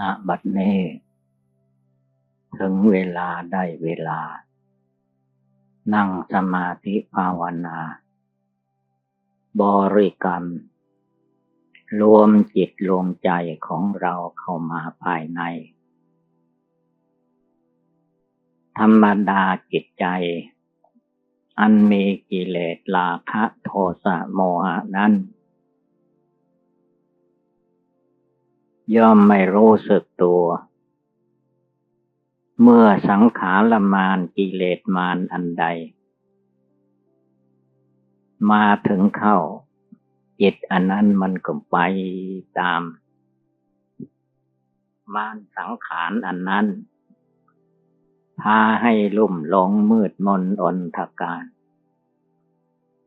ณบัดนี้ ถึงเวลาได้เวลา นั่งสมาธิภาวนา บริกรรม รวมจิตรวมใจของเราเข้ามาภายใน ธรรมดาจิตใจ อันมีกิเลสราคะโทสะโมหะนั้น ย่อมไม่รู้สึกตัว เมื่อสังขารมานกิเลสมานอันใด มาถึงเข้า จิตอันนั้นมันก็ไปตาม มานสังขารอันนั้น พาให้ลุ่มหลงมืดมนอนทการ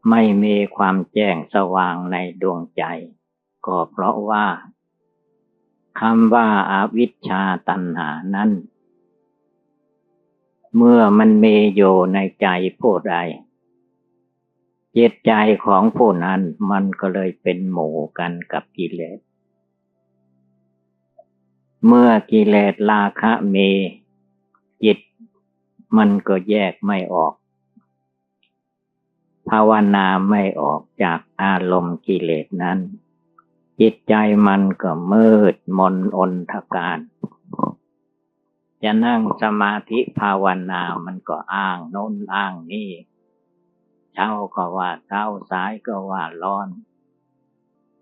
ไม่มีความแจ้งสว่างในดวงใจ ก็เพราะว่า คำว่าอาวิชชาตัณหานั้น เมื่อมันเมีอยู่ในใจผู้ใดเจตใจของผู้นั้นมันก็เลยเป็นหมู่กันกับกิเลส เมื่อกิเลสราคะเม จิต มันก็แยกไม่ออก ภาวนาไม่ออกจากอารมณ์กิเลสนั้น จิตใจมันก็มืดมนอนทการ จะนั่งสมาธิภาวนามันก็อ้างโน้นอ้างนี่ เช้าก็ว่าเช้าสายก็ว่าร้อน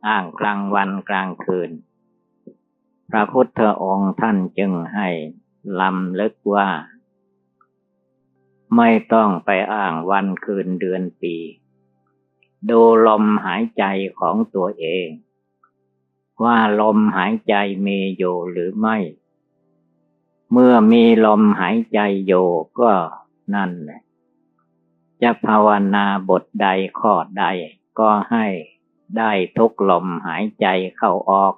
อ้างกลางวันกลางคืน พระพุทธองค์ท่านจึงให้ลำลึกว่า ไม่ต้องไปอ้างวันคืนเดือนปี ดูลมหายใจของตัวเอง ว่าลมหายใจมีอยู่หรือไม่ เมื่อมีลมหายใจอยู่ก็นั่นแหละจะภาวนาบทใดข้อใดก็ให้ได้ทุกลมหายใจเข้าออก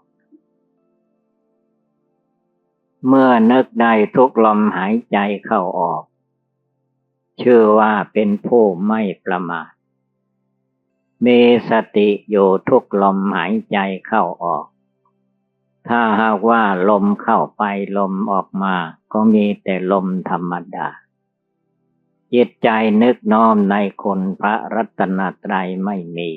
เมื่อนึกได้ทุกลมหายใจเข้าออก ชื่อว่าเป็นผู้ไม่ประมาทมีสติอยู่ทุกลมหายใจเข้าออก ถ้าหากว่าลมเข้าไปลมออกมา ก็มีแต่ลมธรรมดา จิตใจนึกน้อมในคนพระรัตนตรัยไม่มี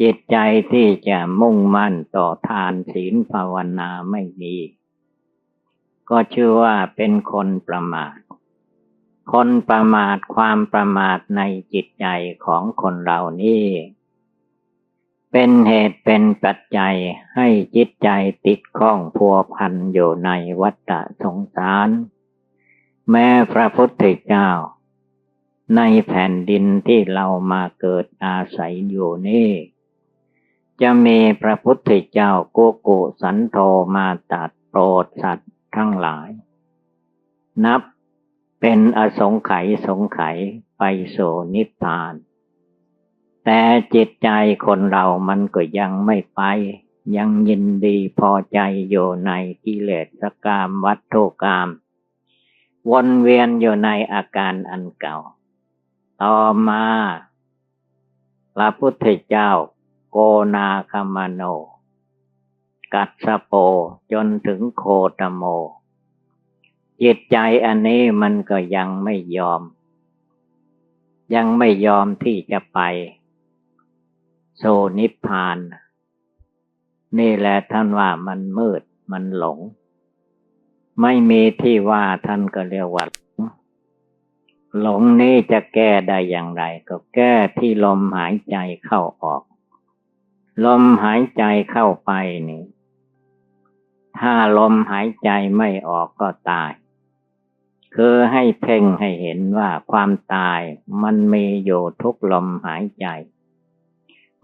จิตใจที่จะมุ่งมั่นต่อทานศีลภาวนาไม่มี ก็ชื่อว่าเป็นคนประมาท คนประมาทความประมาทในจิตใจของคนเรานี่ เป็นเหตุเป็นปัจจัยให้จิตใจติดข้องพัวพันอยู่ในวัฏสงสาร แม้พระพุทธเจ้า ในแผ่นดินที่เรามาเกิดอาศัยอยู่นี่ จะมีพระพุทธเจ้าโกโกสันโธมาตัดโปรดสัตว์ทั้งหลาย นับเป็นอสงไขยสงไขยไปโสนิพพาน แต่จิตใจคนเรามันก็ยังไม่ไป ยังยินดีพอใจอยู่ในกิเลสกรรมวัตถุกรรมวนเวียนอยู่ในอาการอันเก่า ต่อมาพระพุทธเจ้า โกนาคามโน กัสโปจนถึงโคตโม จิตใจอันนี้มันก็ยังไม่ยอม ยังไม่ยอมที่จะไป โซนิพพาน นี่แหละท่านว่ามันมืดมันหลง ไม่มีที่ว่าท่านก็เรียกว่าหลงนี่จะแก้ได้อย่างไร ก็แก้ที่ลมหายใจเข้าออก ลมหายใจเข้าไปนี่ ถ้าลมหายใจไม่ออกก็ตาย คือให้เพ่งให้เห็นว่าความตายมันมีอยู่ทุกลมหายใจ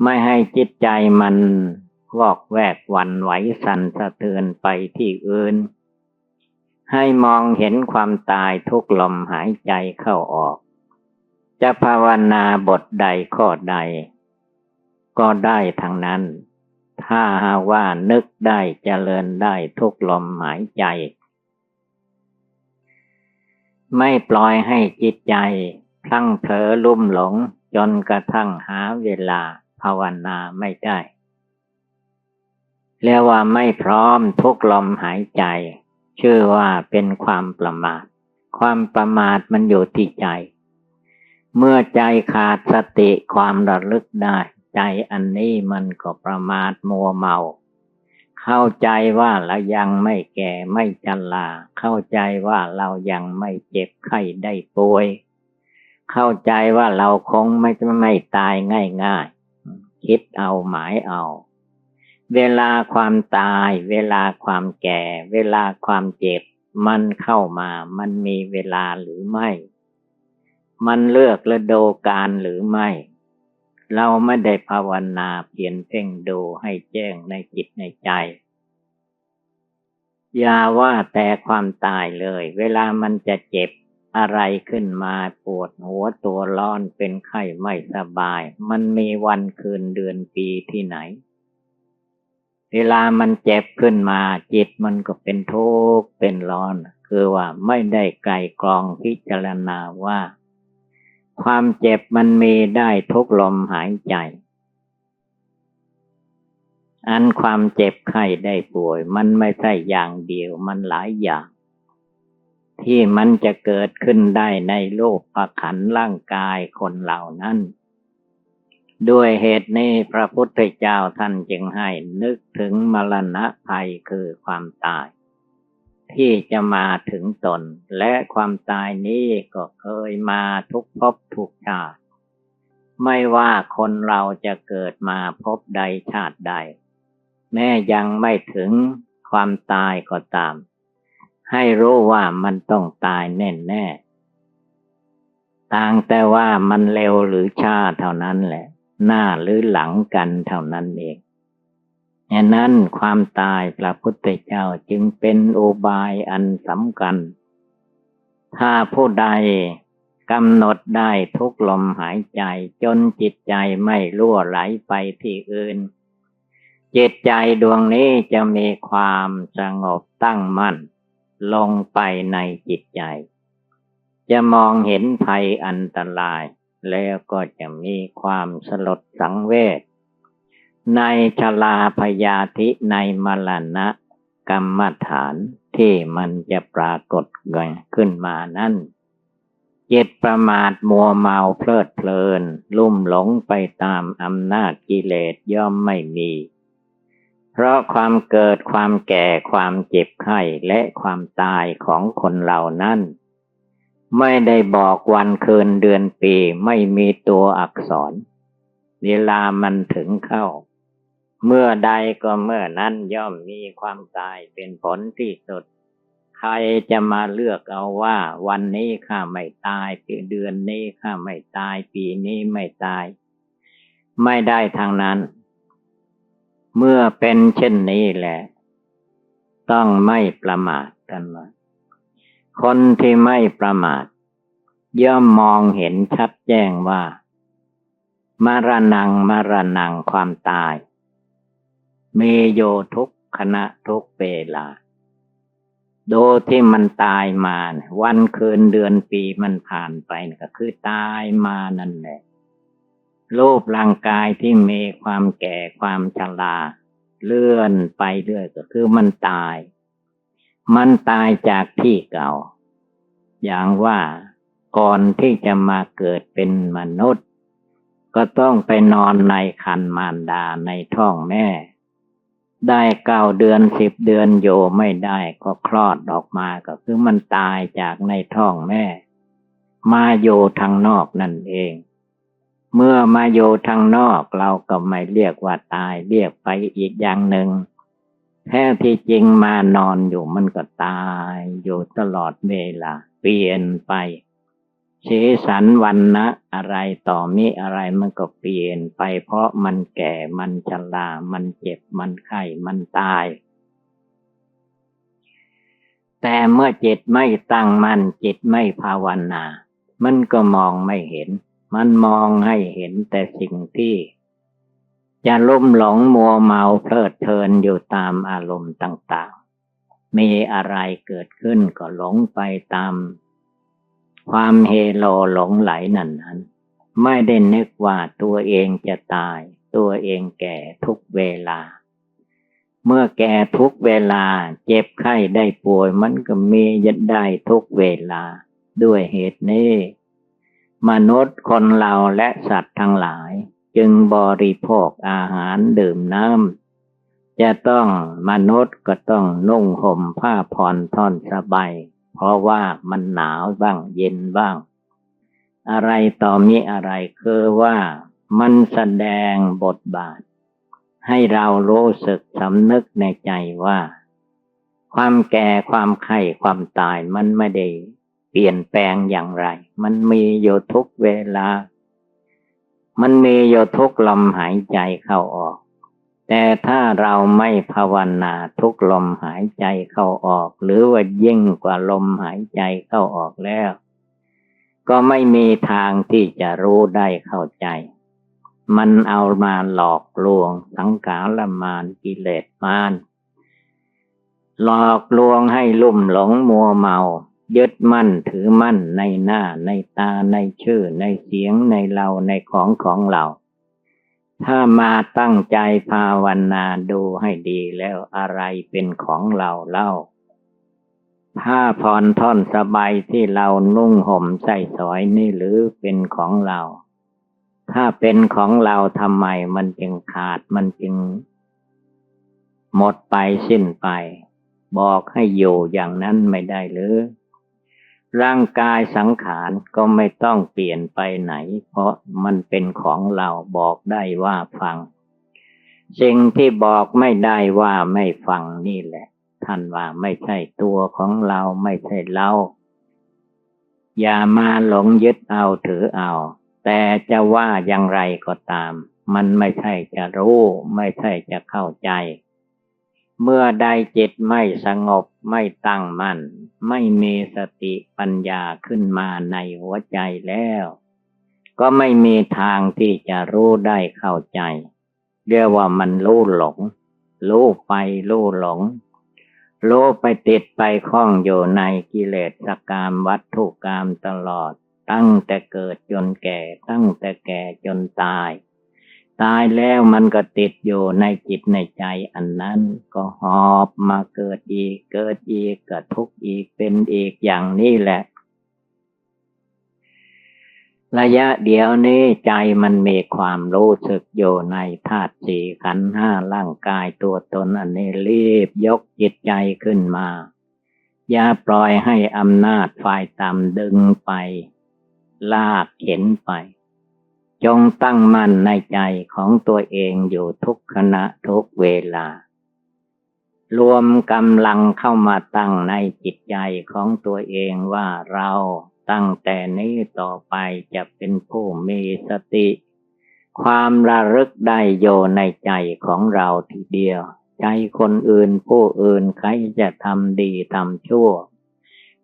ไม่ให้จิตใจมันวอกแวกวันไหวสั่นสะเทือนไปที่อื่น ให้มองเห็นความตายทุกลมหายใจเข้าออก จะภาวนาบทใดข้อใด ก็ได้ทั้งนั้น ถ้าหาว่านึกได้เจริญได้ทุกลมหายใจ ไม่ปล่อยให้จิตใจพลั้งเผลอลุ่มหลงจนกระทั่งหาเวลา ภาวนาไม่ได้ เรียกว่าไม่พร้อมทุกลมหายใจ ชื่อว่าเป็นความประมาท ความประมาทมันอยู่ที่ใจ เมื่อใจขาดสติความระลึกได้ ใจอันนี้มันก็ประมาทมัวเมา เข้าใจว่าเรายังไม่แก่ไม่ชราเข้าใจว่าเรายังไม่เจ็บไข้ได้ป่วยเข้าใจว่าเราคงไม่ไม่ตายง่าย คิดเอาหมายเอา เวลาความตาย เวลาความแก่ เวลาความเจ็บ มันเข้ามา มันมีเวลาหรือไม่ มันเลือกฤดูกาลหรือไม่ เราไม่ได้ภาวนาเพียนเพ่งดูให้แจ้งในจิตในใจอย่าว่าแต่ความตายเลย เวลามันจะเจ็บ อะไรขึ้นมาปวดหัวตัวร้อนเป็นไข้ไม่สบาย มันมีวันคืนเดือนปีที่ไหน เวลามันเจ็บขึ้นมาจิตมันก็เป็นทุกข์เป็นร้อน คือว่าไม่ได้ไกลกรองพิจารณาว่า ความเจ็บมันมีได้ทุกลมหายใจ อันความเจ็บไข้ได้ป่วย มันไม่ใช่อย่างเดียวมันหลายอย่าง ที่มันจะเกิดขึ้นได้ในโลกประขันร่างกายคนเหล่านั้น ด้วยเหตุนี้พระพุทธเจ้าท่านจึงให้นึกถึงมรณะภัยคือความตาย ที่จะมาถึงตน และความตายนี้ก็เคยมาทุกภพทุกชาติ ไม่ว่าคนเราจะเกิดมาพบใดชาติใด แม้ยังไม่ถึงความตายก็ตาม ให้รู้ว่ามันต้องตายแน่แน่ต่างแต่ว่ามันเร็วหรือช้าเท่านั้นแหละ หน้าหรือหลังกันเท่านั้นเองฉะนั้นความตายพระพุทธเจ้าจึงเป็นโอบายอันสำคัญ ถ้าผู้ใดกำหนดได้ทุกลมหายใจจนจิตใจไม่ล่วไหลไปที่อื่น จิตใจดวงนี้จะมีความสงบตั้งมั่น ลงไปในจิตใจ จะมองเห็นภัยอันตราย แล้วก็จะมีความสลดสังเวชในชลาพยาธิในมรณะกรรมฐานที่มันจะปรากฏขึ้นมานั้นจิตประมาทมัวเมาเพลิดเพลิน ลุ่มหลงไปตามอำนาจกิเลสย่อมไม่มี เพราะความเกิดความแก่ความเจ็บไข้และความตายของคนเหล่านั้น ไม่ได้บอกวันคืนเดือนปีไม่มีตัวอักษร เวลามันถึงเข้า เมื่อใดก็เมื่อนั้นย่อมมีความตายเป็นผลที่สุด ใครจะมาเลือกเอาว่าวันนี้ข้าไม่ตายปีเดือนนี้ข้าไม่ตายปีนี้ไม่ตาย ไม่ได้ทางนั้น เมื่อเป็นเช่นนี้แหละ ต้องไม่ประมาทกันว่าคนที่ไม่ประมาท ย่อมมองเห็นชัดแจ้งว่า มารนังมารนังความตาย เมโยทุกขณะทุกเวลา โดที่มันตายมา วันคืนเดือนปีมันผ่านไปก็คือตายมานั่นแหละ รูปร่างกายที่มีความแก่ความชราเลื่อนไปเรื่อยก็คือมันตาย มันตายจากที่เก่า อย่างว่าก่อนที่จะมาเกิดเป็นมนุษย์ ก็ต้องไปนอนในคันมารดาในท้องแม่ ได้เก้าเดือนสิบเดือนโยไม่ได้ก็คลอดออกมาก็คือมันตายจากในท้องแม่ มาโยทางนอกนั่นเอง เมื่อมาอยู่ทางนอกเราก็ไม่เรียกว่าตายเรียกไปอีกอย่างหนึ่งแท้ที่จริงมานอนอยู่มันก็ตายอยู่ตลอดเวลาเปลี่ยนไปสีสันวันนะอะไรต่อมีอะไรมันก็เปลี่ยนไป เพราะมันแก่มันชรามันเจ็บมันไข้มันตาย แต่เมื่อจิตไม่ตั้งมัน่นจิตไม่ภาวนา มันก็มองไม่เห็น มันมองให้เห็นแต่สิ่งที่ จะลุ่มหลงมัวเมาเพลิดเพลินอยู่ตามอารมณ์ต่างๆ มีอะไรเกิดขึ้นก็หลงไปตาม ความเฮโลหลงไหลนั่นนั้น ไม่ได้นึกว่าตัวเองจะตาย ตัวเองแก่ทุกเวลา เมื่อแก่ทุกเวลาเจ็บไข้ได้ป่วยมันก็มียันได้ทุกเวลา ด้วยเหตุนี้ มนุษย์คนเราและสัตว์ทั้งหลาย จึงบริโภคอาหารดื่มน้ำจะต้องมนุษย์ก็ต้องนุ่งห่มผ้าผ่อนท่อนสบายเพราะว่ามันหนาวบ้างเย็นบ้าง อะไรต่อมีอะไรคือว่ามันแสดงบทบาท ให้เรารู้สึกสำนึกในใจว่า ความแก่ความไข้ความตายมันไม่ได้ เปลี่ยนแปลงอย่างไร มันมีอยู่ทุกเวลา มันมีอยู่ทุกลมหายใจเข้าออก แต่ถ้าเราไม่ภาวนาทุกลมหายใจเข้าออก หรือว่ายิ่งกว่าลมหายใจเข้าออกแล้ว ก็ไม่มีทางที่จะรู้ได้เข้าใจ มันเอามาหลอกลวง สังขารมานกิเลสมานหลอกลวงให้ลุ่มหลงมัวเมา ยึดมั่นถือมั่นในหน้าในตาในชื่อ ในเสียงในเราในของของเรา ถ้ามาตั้งใจภาวนาดูให้ดีแล้วอะไรเป็นของเราเล่า ผ้าผ่อนท่อนสบายที่เรานุ่งห่มใส่สอยนี่หรือเป็นของเรา ถ้าเป็นของเราทำไมมันจึงขาดมันจึง หมดไปสิ้นไป บอกให้อยู่อย่างนั้นไม่ได้หรือ ร่างกายสังขารก็ไม่ต้องเปลี่ยนไปไหน เพราะมันเป็นของเราบอกได้ว่าฟัง สิ่งที่บอกไม่ได้ว่าไม่ฟังนี่แหละ ท่านว่าไม่ใช่ตัวของเราไม่ใช่เรา อย่ามาหลงยึดเอาถือเอา แต่จะว่าอย่างไรก็ตาม มันไม่ใช่จะรู้ ไม่ใช่จะเข้าใจ เมื่อใดจิตไม่สงบไม่ตั้งมัน่น ไม่มีสติปัญญาขึ้นมาในหัวใจแล้ว ก็ไม่มีทางที่จะรู้ได้เข้าใจ เรียกว่ามันรู้หลงรู้ไปรู้หลงรู้ไปติดไปคล้องอยู่ในกิเลสกรรมวัตถุกรรมตลอด ตั้งแต่เกิดจนแก่ตั้งแต่แก่จนตาย ตายแล้วมันก็ติดอยู่ในจิตในใจอันนั้น ก็หอบมาเกิดอีก เกิดอีกก็ทุกข์อีกเป็นอีกอย่างนี้แหละ ระยะเดียวนี้ใจมันมีความรู้สึกอยู่ในธาตุสี่ขันห้าร่างกายตัวตนอันนี้รีบยกจิตใจขึ้นมา อย่าปล่อยให้อำนาจฝ่ายต่ำดึงไป ลากเข็นไป จงตั้งมั่นในใจของตัวเองอยู่ทุกขณะทุกเวลา รวมกำลังเข้ามาตั้งในจิตใจของตัวเองว่าเราตั้งแต่นี้ต่อไปจะเป็นผู้มีสติ ความระลึกได้โยในใจของเราทีเดียว ใจคนอื่นผู้อื่นใครจะทำดีทำชั่ว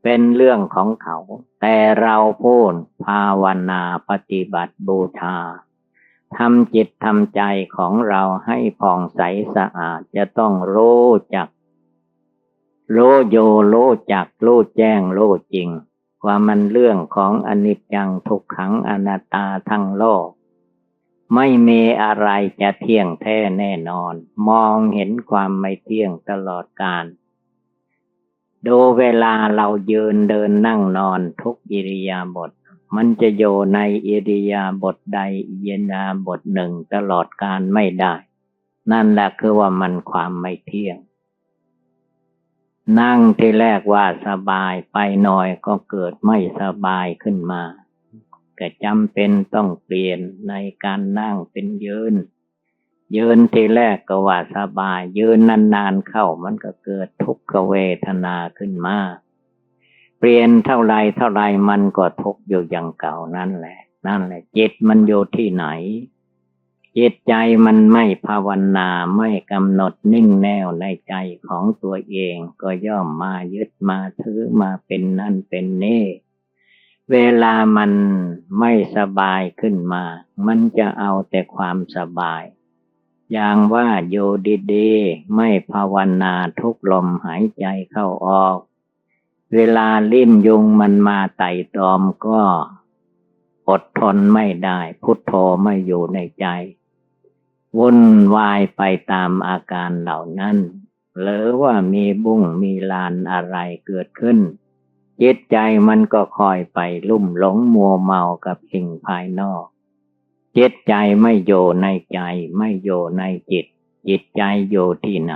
เป็นเรื่องของเขา แต่เราพูดภาวนาปฏิบัติบูชาทำจิตทำใจของเราให้ผ่องใสสะอาดจะต้องรู้จักรู้โยรู้จักรู้แจ้งรู้จริง ว่ามันเรื่องของอนิจจังทุกขังอนัตตาทั้งโลก ไม่มีอะไรจะเที่ยงแท้แน่นอน มองเห็นความไม่เที่ยงตลอดกาล ดูเวลาเรายืนเดินนั่งนอนทุกอิริยาบถมันจะโยในอิริยาบถใดอิริยาบถหนึ่งตลอดการไม่ได้ นั่นแหละคือว่ามันความไม่เที่ยง นั่งที่แรกว่าสบายไปหน่อยก็เกิดไม่สบายขึ้นมาก็จำเป็นต้องเปลี่ยนในการนั่งเป็นยืน ยืนทีแรกก็ว่าสบาย ยืนนานๆเข้ามันก็เกิดทุกขเวทนาขึ้นมาเปลี่ยนเท่าไรเท่าไรมันก็ทุกอยู่อย่างเก่านั่นแหละ นั่นแหละ จิตมันอยู่ที่ไหน จิตใจมันไม่ภาวนาไม่กำหนดนิ่งแน่วในใจของตัวเองก็ย่อมมายึดมาถือมาเป็นนั่นเป็นนี่เวลามันไม่สบายขึ้นมา มันจะเอาแต่ความสบาย ย่างว่าอยู่ดีๆ ไม่ภาวนาทุกลมหายใจเข้าออก เวลาลิ้นยุงมันมาไต่ตอมก็อดทนไม่ได้ พุทโธไม่อยู่ในใจ วุ่นวายไปตามอาการเหล่านั้น หรือว่ามีบุ้งมีลานอะไรเกิดขึ้น จิตใจมันก็คอยไปลุ่มหลงมัวเมากับสิ่งภายนอก จิตใจไม่โยในใจ ไม่โยในจิต จิตใจโยที่ไหน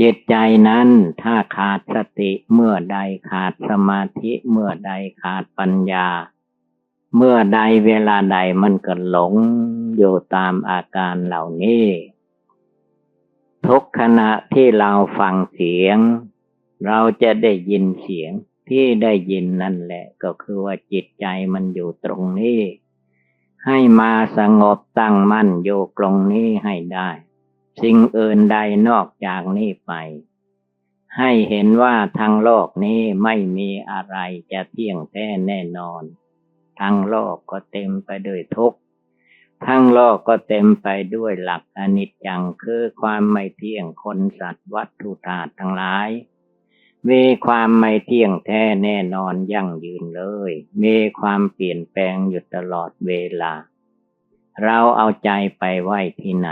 จิตใจนั้นถ้าขาดสติเมื่อใดขาดสมาธิเมื่อใดขาดปัญญา เมื่อใดเวลาใดมันก็หลงอยู่ตามอาการเหล่านี้ ทุกขณะที่เราฟังเสียง เราจะได้ยินเสียงที่ได้ยินนั่นแหละ ก็คือว่าจิตใจมันอยู่ตรงนี้ ให้มาสงบตั้งมั่นอยู่ตรงนี้ให้ได้ สิ่งอื่นใดนอกจากนี้ไป ให้เห็นว่าทั้งโลกนี้ไม่มีอะไรจะเที่ยงแท้แน่นอนทั้งโลกก็เต็มไปด้วยทุกข์ทั้งโลกก็เต็มไปด้วยหลักอนิจจังคือความไม่เที่ยงคนสัตว์วัตถุธาตุทั้งหลาย มีความไม่เที่ยงแท้แน่นอนยั่งยืนเลย มีความเปลี่ยนแปลงอยู่ตลอดเวลา เราเอาใจไปไว้ที่ไหน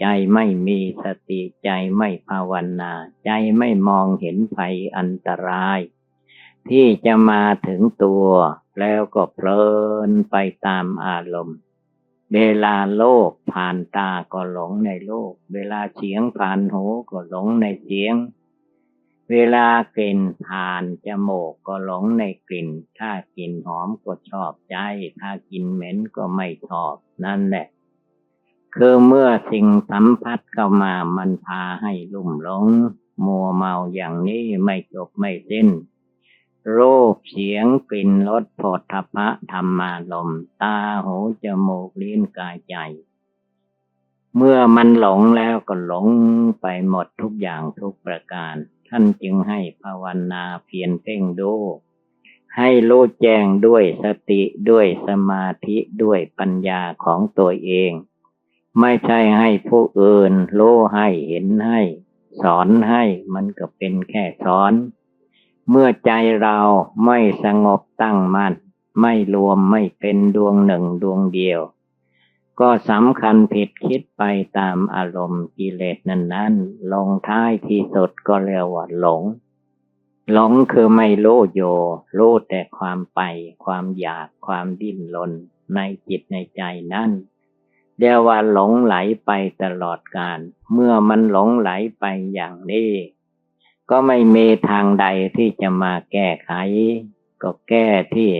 ใจไม่มีสติใจไม่ภาวนา ใจไม่มองเห็นภัยอันตราย ที่จะมาถึงตัว แล้วก็เพลินไปตามอารมณ์ เวลาโลกผ่านตาก็หลงในโลก เวลาเสียงผ่านหูก็หลงในเสียง เวลากลิ่นผ่านจมูกก็หลงในกลิ่น ถ้ากลิ่นหอมก็ชอบใจ ถ้ากลิ่นเหม็นก็ไม่ชอบนั่นแหละ คือเมื่อสิ่งสัมผัสเข้ามามันพาให้ลุ่มหลง มัวเมาอย่างนี้ไม่จบไม่สิ้น รูปเสียงกลิ่นรสผดทพะธรรมารมตาหูจมูกลิ้นกายใจเมื่อมันหลงแล้วก็หลงไปหมดทุกอย่างทุกประการ ท่านจึงให้ภาวนาเพียรเพ่งดู ให้รู้แจ้งด้วยสติด้วยสมาธิด้วยปัญญาของตัวเอง ไม่ใช่ให้ผู้อื่นรู้ให้เห็นให้ สอนให้มันก็เป็นแค่สอน เมื่อใจเราไม่สงบตั้งมัน่นไม่รวมไม่เป็นดวงหนึ่งดวงเดียว ก็สำคัญผิดคิดไปตามอารมณ์กิเลสนั้นๆ ลงท้ายที่สุดก็เรียกว่าหลง หลงคือไม่รู้โยรู้แต่ความไป ความอยากความดิ้นรนในจิตในใจนั้นเรียกว่าหลงไหลไปตลอดกาลเมื่อมันหลงไหลไปอย่างนี้ ก็ไม่มีทางใดที่จะมาแก้ไข ก็แก้ที่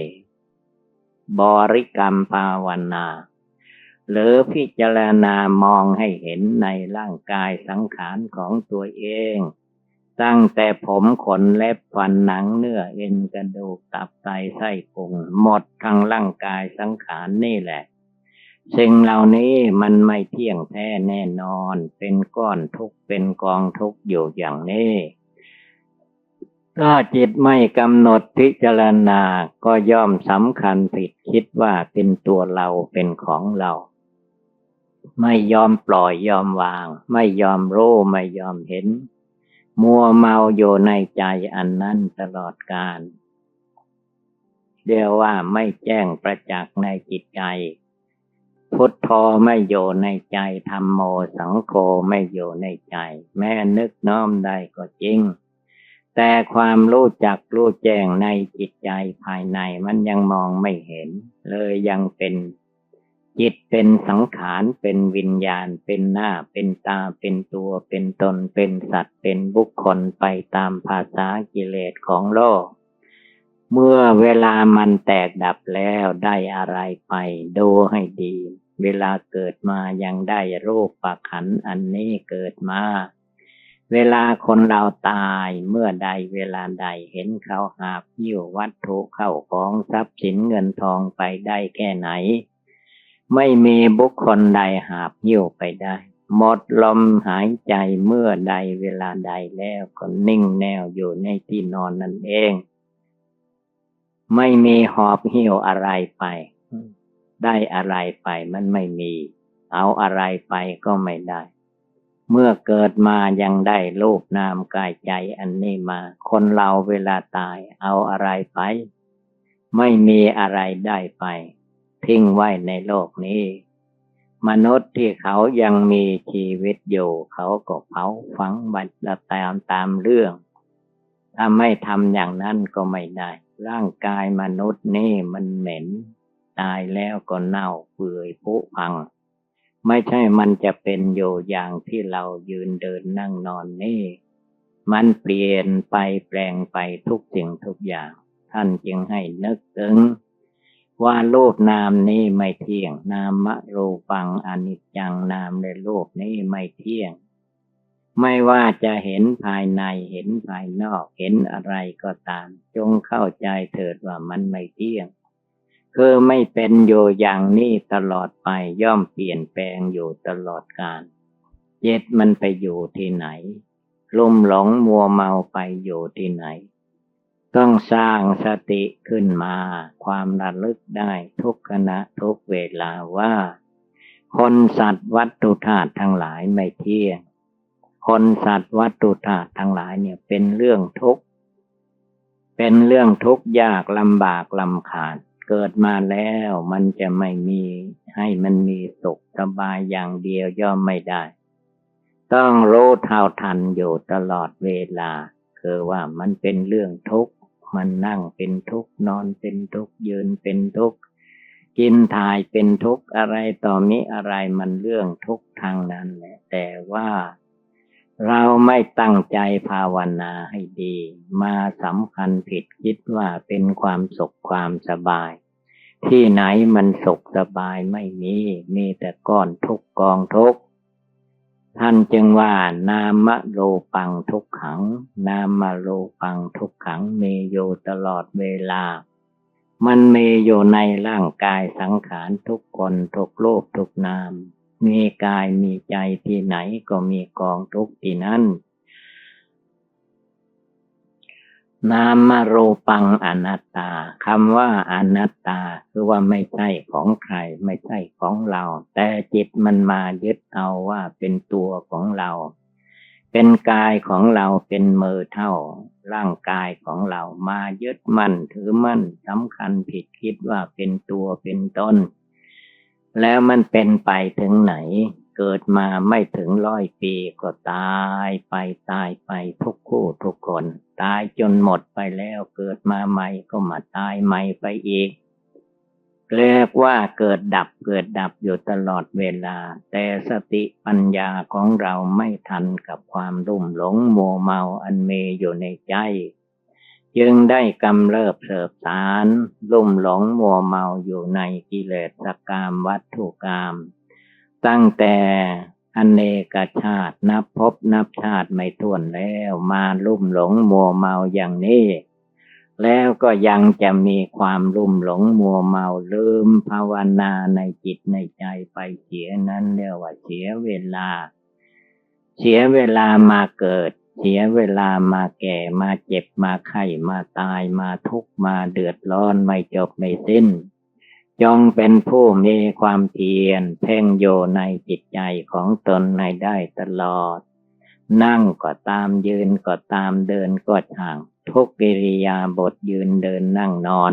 บริกรรมภาวนา หรือพิจารณามองให้เห็นในร่างกายสังขารของตัวเอง ตั้งแต่ผมขนเล็บฟันหนังเนื้อเอ็นกระดูกตับไตไส้พุงหมดทั้งร่างกายสังขารนี่แหละสิ่งเหล่านี้มันไม่เที่ยงแท้แน่นอน เป็นก้อนทุกเป็นกองทุกอยู่อย่างนี้ถ้าจิตไม่กำหนดพิจารณาก็ย่อมสำคัญผิดคิดว่าเป็นตัวเราเป็นของเรา ไม่ยอมปล่อยยอมวาง ไม่ยอมรู้ไม่ยอมเห็น มัวเมาอยู่ในใจอันนั้นตลอดกาลเรียกว่าไม่แจ้งประจักษ์ในจิตใจ พุทโธไม่อยู่ในใจธรรมโมสังโฆไม่อยู่ในใจ แม้นึกน้อมได้ก็จริง แต่ความรู้จักรู้แจ้งในจิตใจภายในมันยังมองไม่เห็น เลยยังเป็น จิตเป็นสังขารเป็นวิญญาณ เป็นหน้า เป็นตาเป็นตัว เป็นตน เป็นสัตว์ เป็นบุคคลไปตามภาษากิเลสของโลก เมื่อเวลามันแตกดับแล้วได้อะไรไป ดูให้ดี เวลาเกิดมายังได้รูปประขันอันนี้เกิดมา เวลาคนเราตายเมื่อใดเวลาใดเห็นเขาหาบยิ้ววัตถุเข้าของทรัพย์สินเงินทองไปได้แค่ไหน ไม่มีบุคคลใดหาบยิ้วไปได้ หมดลมหายใจเมื่อใดเวลาใดแล้วก็นิ่งแนวอยู่ในที่นอนนั่นเอง ไม่มีหอบหิ้วอะไรไป ได้อะไรไปมันไม่มี เอาอะไรไปก็ไม่ได้ เมื่อเกิดมายังได้รูปนามกายใจอันนี้มา คนเราเวลาตาย เอาอะไรไป ไม่มีอะไรได้ไป ทิ้งไว้ในโลกนี้ มนุษย์ที่เขายังมีชีวิตอยู่ เขาก็เผาฝังบัตรตามตามเรื่อง ถ้าไม่ทำอย่างนั้นก็ไม่ได้ ร่างกายมนุษย์นี่มันเหม็น ตายแล้วก็เน่าเปื่อยผุพัง ไม่ใช่มันจะเป็นอยู่อย่างที่เรายืนเดินนั่งนอนนี่ มันเปลี่ยนไปแปลงไปทุกสิ่งทุกอย่าง ท่านจึงให้นึกถึง ว่ารูปนามนี้ไม่เที่ยง นามะรูปังอนิจจังนามในรูปนี้ไม่เที่ยง ไม่ว่าจะเห็นภายในเห็นภายนอกเห็นอะไรก็ตาม จงเข้าใจเถิดว่ามันไม่เที่ยง คือไม่เป็นอยู่อย่างนี้ตลอดไปย่อมเปลี่ยนแปลงอยู่ตลอดกาลเย็ดมันไปอยู่ที่ไหนลุ่มหลงมัวเมาไปอยู่ที่ไหน ต้องสร้างสติขึ้นมา ความระลึกได้ทุกขณะทุกเวลาว่า คนสัตว์วัตถุธาตุทั้งหลายไม่เที่ยง คนสัตว์วัตถุธาตุทั้งหลายเนี่ยเป็นเรื่องทุกข์เป็นเรื่องทุกข์ยากลำบากลำขาดเกิดมาแล้วมันจะไม่มีให้มันมีสุขสบายอย่างเดียวย่อมไม่ได้ ต้องรู้เท่าทันอยู่ตลอดเวลา คือว่ามันเป็นเรื่องทุกข์ มันนั่งเป็นทุกข์นอนเป็นทุกข์ยืนเป็นทุกข์กินถ่ายเป็นทุกข์อะไรต่อมิอะไรมันเรื่องทุกข์ทางนั้นแหละแต่ว่าเราไม่ตั้งใจภาวนาให้ดี มาสำคัญผิดคิดว่าเป็นความสุขความสบาย ที่ไหนมันสุขสบายไม่มีมีแต่ก้อนทุกกองทุกข์ ท่านจึงว่านามโลปังทุกขัง นามโลปังทุกขังมีอยู่ตลอดเวลา มันมีอยู่ในร่างกายสังขารทุกคนทุกโลกทุกนาม มีกายมีใจที่ไหนก็มีกองทุกที่นั้น นามโรปังอนัตตาคำว่าอนัตตาคือว่าไม่ใช่ของใคร ไม่ใช่ของเรา แต่จิตมันมายึดเอาว่าเป็นตัวของเรา เป็นกายของเราเป็นมือเท่า ร่างกายของเรามายึดมั่นถือมั่นสำคัญผิดคิดว่าเป็นตัวเป็นตนแล้วมันเป็นไปถึงไหน เกิดมาไม่ถึงร้อยปีก็ตายไปตายไปทุกคู่ทุกคน ตายจนหมดไปแล้วเกิดมาใหม่ก็มาตายใหม่ไปอีกเรียกว่าเกิดดับเกิดดับอยู่ตลอดเวลา แต่สติปัญญาของเราไม่ทันกับความรุ่มหลงโมเมาอันเมอยู่ในใจ จึงได้กำเริบเสบสารลุ่มหลงมัวเมาอยู่ในกิเลสกามวัตถุกรรม ตั้งแต่อเนกชาตินับพบนับชาติไม่ถ้วนแล้วมาลุ่มหลงมัวเมาอย่างนี้ แล้วก็ยังจะมีความลุ่มหลงมัวเมาลืมภาวนาในจิตในใจไปเสียนั้นเรียกว่าเสียเวลา เสียเวลามาเกิด เสียเวลามาแก่มาเจ็บมาไข้มาตายมาทุกข์มาเดือดร้อนไม่จบไม่สิ้น จงเป็นผู้มีความเพียรเพ่งโยในจิตใจของตนในได้ตลอด นั่งก็ตามยืนก็ตามเดินก็ช่าง ทุกกิริยาบทยืนเดินนั่งนอน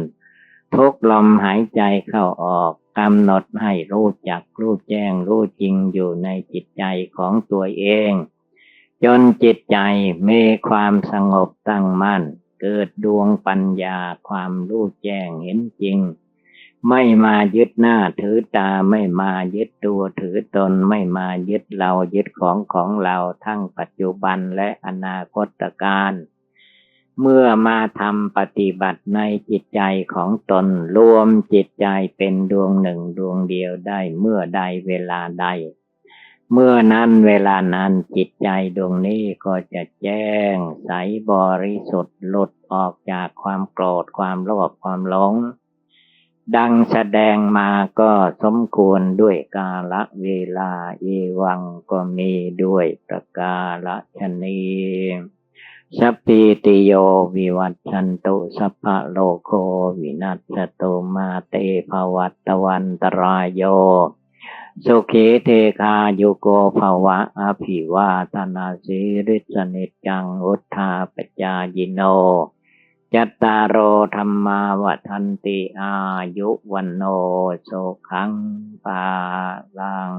ทุกลมหายใจเข้าออกกำหนดให้รู้จักรู้แจ้งรู้จริงอยู่ในจิตใจของตัวเอง จนจิตใจมีความสงบตั้งมั่น เกิดดวงปัญญาความรู้แจ้งเห็นจริง ไม่มายึดหน้าถือตาไม่มายึดตัวถือตนไม่มายึดเรายึดของของเราทั้งปัจจุบันและอนาคตการเมื่อมาทำปฏิบัติในจิตใจของตนรวมจิตใจเป็นดวงหนึ่งดวงเดียวได้เมื่อใดเวลาใด เมื่อนั้นเวลานั้นจิตใจดวงนี้ก็จะแจ้งใสบริสุทธิ์หลุดออกจากความโกรธความโลภความหลง ดังแสดงมาก็สมควรด้วยกาละเวลาเอวังก็มีด้วยประกาละชนีสัพพิติโยวิวัตชันตุสัพพะโลโควินัสตุมาเตภวัตตวันตรายโยสุขีเทคาโยโกภวะอภิวาตนาสิริสนิจจังอุทธาปจายโน จัตตารโอธรรมาวันติอายุวันโนสุขังปาลัง